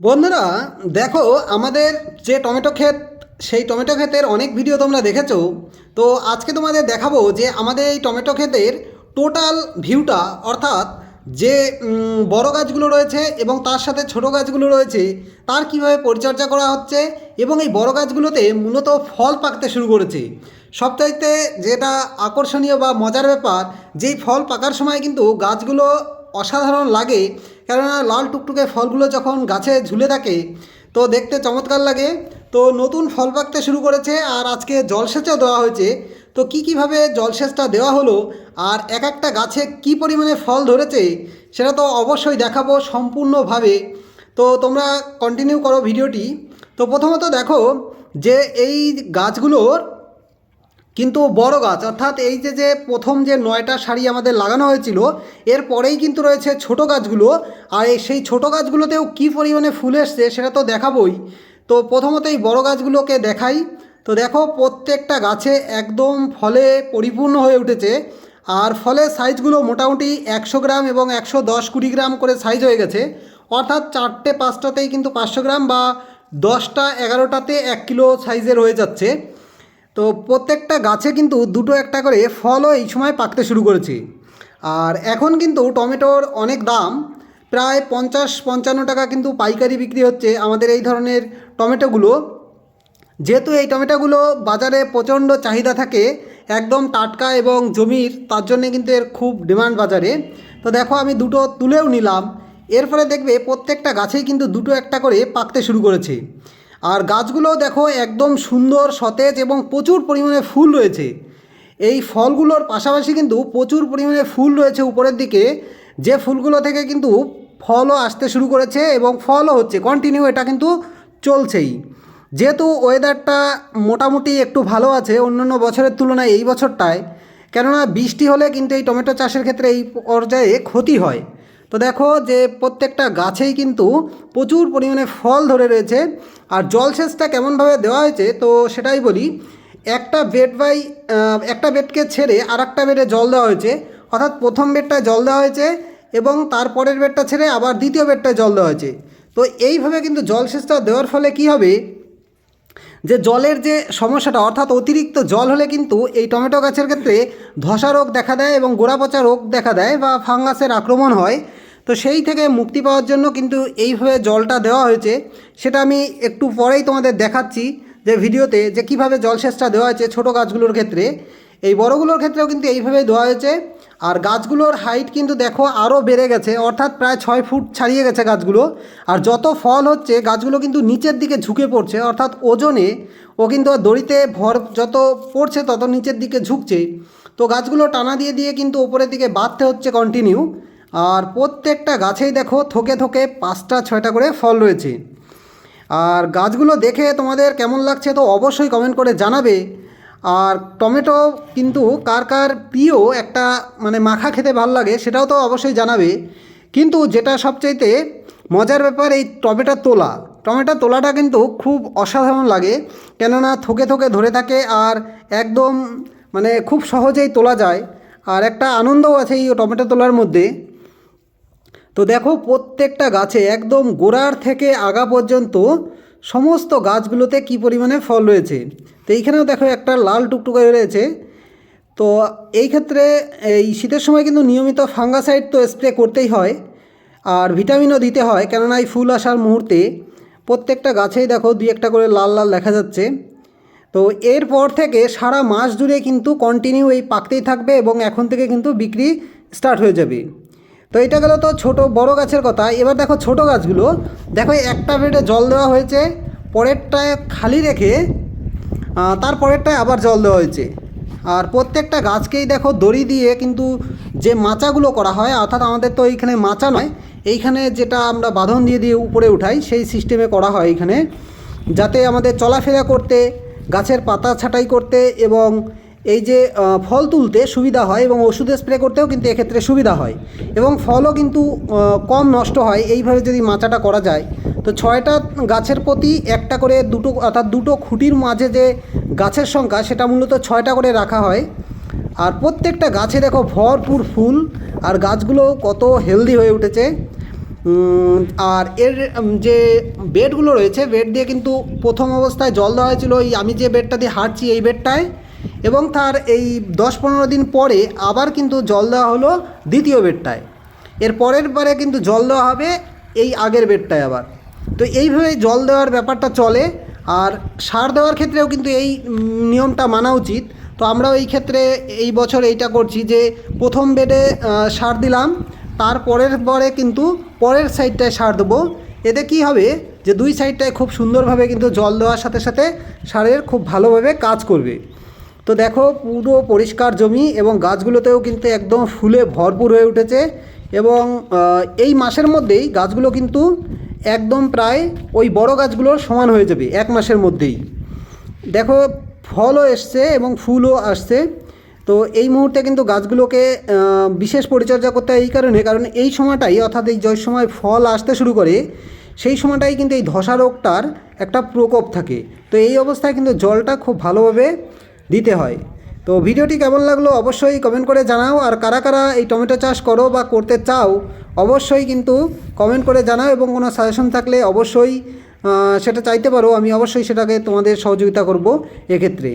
বন্ধুরা, দেখো আমাদের যে টমেটো ক্ষেত, সেই টমেটো ক্ষেতের অনেক ভিডিও তোমরা দেখেছ। তো আজকে তোমাদের দেখাবো যে আমাদের এই টমেটো ক্ষেতের টোটাল ভিউটা অর্থাৎ যে বড় গাছগুলো রয়েছে এবং তার সাথে ছোট গাছগুলো রয়েছে, তার কীভাবে পরিচর্যা করা হচ্ছে এবং এই বড় গাছগুলোতে মূলত ফল পাকতে শুরু করেছে। সবচাইতে যেটা আকর্ষণীয় বা মজার ব্যাপার, যেই ফল পাকার সময় কিন্তু গাছগুলো অসাধারণ লাগে। কেননা লাল টুকটুকে ফলগুলো যখন গাছে ঝুলে থাকে, তো দেখতে চমৎকার লাগে। তো নতুন ফল পাকতে শুরু করেছে আর আজকে জলসেচও দেওয়া হয়েছে। তো কী কীভাবে জলসেচটা দেওয়া হলো আর এক একটা গাছে কি পরিমাণে ফল ধরেছে, সেটা তো অবশ্যই দেখাবো সম্পূর্ণভাবে। তো তোমরা কন্টিনিউ করো ভিডিওটি। তো প্রথমত দেখো যে এই গাছগুলোর কিন্তু বড় গাছ, অর্থাৎ এই যে যে প্রথম যে নয়টা শাড়ি আমাদের লাগানো হয়েছিল, এর পরেই কিন্তু রয়েছে ছোট গাছগুলো, আর এই সেই ছোট গাছগুলোতেও কী পরিমাণে ফুল এসছে সেটা তো দেখাবই। তো প্রথমত এই বড় গাছগুলোকে দেখাই। তো দেখো, প্রত্যেকটা গাছে একদম ফলে পরিপূর্ণ হয়ে উঠেছে, আর ফলের সাইজগুলো মোটামুটি একশো গ্রাম এবং একশো দশ কুড়ি গ্রাম করে সাইজ হয়ে গেছে। অর্থাৎ চারটে, পাঁচটাতেই কিন্তু পাঁচশো গ্রাম বা দশটা, এগারোটাতে এক কিলো সাইজের হয়ে যাচ্ছে। তো প্রত্যেকটা গাছে কিন্তু দুটো একটা করে ফলও এই সময় পাকতে শুরু করেছে। আর এখন কিন্তু টমেটোর অনেক দাম, প্রায় পঞ্চাশ, পঞ্চান্ন টাকা কিন্তু পাইকারি বিক্রি হচ্ছে আমাদের এই ধরনের টমেটোগুলো। যেহেতু এই টমেটোগুলো বাজারে প্রচণ্ড চাহিদা থাকে, একদম টাটকা এবং জমির, তার জন্যে কিন্তু এর খুব ডিমান্ড বাজারে। তো দেখো আমি দুটো তুলেও নিলাম, এর ফলে দেখবে প্রত্যেকটা গাছেই কিন্তু দুটো একটা করে পাকতে শুরু করেছে। আর গাছগুলো দেখো একদম সুন্দর, সতেজ এবং প্রচুর পরিমাণে ফুল রয়েছে। এই ফলগুলোর পাশাপাশি কিন্তু প্রচুর পরিমাণে ফুল রয়েছে উপরের দিকে। যে ফুলগুলো থেকে কিন্তু ফলও আসতে শুরু করেছে এবং ফলও হচ্ছে কন্টিনিউ এটা কিন্তু চলছেই। যেহেতু ওয়েদারটা মোটামুটি একটু ভালো আছে অন্যান্য বছরের তুলনায় এই বছরটায়, কেননা বৃষ্টি হলে কিন্তু এই টমেটো চাষের ক্ষেত্রে এই পর্যায়ে ক্ষতি হয়। তো দেখো যে প্রত্যেকটা গাছেই কিন্তু প্রচুর পরিমাণে ফল ধরে রয়েছে। আর জলসেচটা কেমনভাবে দেওয়া হয়েছে, তো সেটাই বলি। একটা বেড বাই একটা বেডকে ছেড়ে আর একটা বেডে জল দেওয়া হয়েছে। অর্থাৎ প্রথম বেডটায় জল দেওয়া হয়েছে এবং তারপরের বেডটা ছেড়ে আবার দ্বিতীয় বেডটায় জল দেওয়া হয়েছে। তো এইভাবে কিন্তু জলসেচটা দেওয়ার ফলে কি হবে? যে জলের যে সমস্যাটা, অর্থাৎ অতিরিক্ত জল হলে কিন্তু এই টমেটো গাছের ক্ষেত্রে ধসা রোগ দেখা দেয় এবং গোড়া পচা রোগ দেখা দেয় বা ফাঙ্গাসের আক্রমণ হয়। তো সেই থেকে মুক্তি পাওয়ার জন্য কিন্তু এইভাবে জলটা দেওয়া হয়েছে। সেটা আমি একটু পরেই তোমাদের দেখাচ্ছি যে ভিডিওতে যে কীভাবে জলসেচটা দেওয়া হয়েছে ছোটো গাছগুলোর ক্ষেত্রে। এই বড়গুলোর ক্ষেত্রেও কিন্তু এইভাবেই দেওয়া হয়েছে। আর গাছগুলোর হাইট কিন্তু দেখো আরও বেড়ে গেছে, অর্থাৎ প্রায় ছয় ফুট ছাড়িয়ে গেছে গাছগুলো। আর যত ফল হচ্ছে, গাছগুলো কিন্তু নিচের দিকে ঝুঁকে পড়ছে, অর্থাৎ ওজনে ও কিন্তু দড়িতে ভর যত পড়ছে তত নিচের দিকে ঝুঁকছে। তো গাছগুলো টানা দিয়ে দিয়ে কিন্তু ওপরের দিকে বাঁধতে হচ্ছে কন্টিনিউ আর প্রত্যেকটা গাছেই দেখো থোকে থোকে পাঁচটা, ছয়টা করে ফল রয়েছে। আর গাছগুলো দেখে তোমাদের কেমন লাগছে তো অবশ্যই কমেন্ট করে জানাবে। আর টমেটো কিন্তু কার কার প্রিয় একটা মানে মাখা খেতে ভালো লাগে সেটাও তো অবশ্যই জানাবে। কিন্তু যেটা সবচাইতে মজার ব্যাপার এই টমেটো তোলা। টমেটো তোলাটা কিন্তু খুব অসাধারণ লাগে। কেননা থোকে থোকে ধরে থাকে আর একদম মানে খুব সহজেই তোলা যায়। আর একটা আনন্দও আছে এই টমেটো তোলার মধ্যে। তো দেখো প্রত্যেকটা গাছে একদম গোড়ার থেকে আগা পর্যন্ত সমস্ত গাছগুলোতে কি পরিমাণে ফল রয়েছে? তো এইখানেও দেখো একটা লাল টুকটুকে রয়েছে। তো এই ক্ষেত্রে এই শীতের সময় কিন্তু নিয়মিত ফাঙ্গাসাইড তো স্প্রে করতেই হয় আর ভিটামিনও দিতে হয়। কেননা এই ফুল আসার মুহূর্তে প্রত্যেকটা গাছেই দেখো দুই একটা করে লাল লাল দেখা যাচ্ছে। তো এরপর থেকে সারা মাস জুড়ে কিন্তু কন্টিনিউ এই পাকতেই থাকবে এবং এখন থেকে কিন্তু বিক্রি স্টার্ট হয়ে যাবে। তো এটা গেলো তো ছোট বড় গাছের কথা। এবার দেখো ছোট গাছগুলো। দেখো একটা বেডে জল দেওয়া হয়েছে, পরেরটায় খালি রেখে তার পরেরটায় আবার জল দেওয়া হয়েছে। আর প্রত্যেকটা গাছকেই দেখো দড়ি দিয়ে কিন্তু যে মাচাগুলো করা হয়, অর্থাৎ আমাদের তো এইখানে মাচা নয়, এইখানে যেটা আমরা বাঁধন দিয়ে দিয়ে উপরে উঠাই, সেই সিস্টেমে করা হয় এইখানে যাতে আমাদের চলাফেরা করতে, গাছের পাতা ছাঁটাই করতে এবং এই যে ফল তুলতে সুবিধা হয় এবং ওষুধে স্প্রে করতেও কিন্তু এক্ষেত্রে সুবিধা হয় এবং ফলও কিন্তু কম নষ্ট হয়। এইভাবে যদি মাচাটা করা যায়, তো ছয়টা গাছের প্রতি একটা করে দুটো, অর্থাৎ দুটো খুঁটির মাঝে যে গাছের সংখ্যা, সেটা মূলত ছয়টা করে রাখা হয়। আর প্রত্যেকটা গাছে দেখো ভরপুর ফুল, আর গাছগুলো কত হেলদি হয়ে উঠেছে। আর এর যে বেডগুলো রয়েছে, বেড দিয়ে কিন্তু প্রথম অবস্থায় জল দেওয়া হয়েছিল, এই আমি যে বেডটা দিয়ে হাঁটছি, এই বেডটায় এবং তার এই দশ পনেরো দিন পরে আবার কিন্তু জল দেওয়া হলো দ্বিতীয় বেডটায়। এর পরের বারে কিন্তু জল দেওয়া হবে এই আগের বেডটায় আবার। তো এইভাবে জল দেওয়ার ব্যাপারটা চলে আর সার দেওয়ার ক্ষেত্রেও কিন্তু এই নিয়মটা মানা উচিত। তো আমরাও এই ক্ষেত্রে এই বছর এইটা করছি যে প্রথম বেডে সার দিলাম তারপরের পরে কিন্তু পরের সাইডটায় সার দেবো। এতে কি হবে যে দুই সাইডটায় খুব সুন্দরভাবে কিন্তু জল দেওয়ার সাথে সাথে সারের খুব ভালোভাবে কাজ করবে। তো দেখো, পুরো পরিষ্কার জমি এবং গাছগুলোতেও কিন্তু একদম ফুলে ভরপুর হয়ে উঠেছে এবং এই মাসের মধ্যেই গাছগুলো কিন্তু একদম প্রায় ওই বড় গাছগুলোর সমান হয়ে যাবে, এক মাসের মধ্যেই। দেখো, ফলও এসছে এবং ফুলও আসছে। তো এই মুহূর্তে কিন্তু গাছগুলোকে বিশেষ পরিচর্যা করতে হয় এই কারণে, কারণ এই সময়টাই, অর্থাৎ এই যে সময় ফল আসতে শুরু করে, সেই সময়টাই কিন্তু এই ধসা রোগটার একটা প্রকোপ থাকে। তো এই অবস্থায় কিন্তু জলটা খুব ভালোভাবে দিতে হয়। তো ভিডিওটি কেমন লাগল অবশ্যই কমেন্ট করে জানাও। আর কারা কারা এই টমেটো চাষ করো বা করতে চাও, অবশ্যই কিন্তু কমেন্ট করে জানাও এবং কোনো সাজেশন থাকলে অবশ্যই সেটা চাইতে পারো। আমি অবশ্যই সেটাকে তোমাদের সহযোগিতা করব এক্ষেত্রে।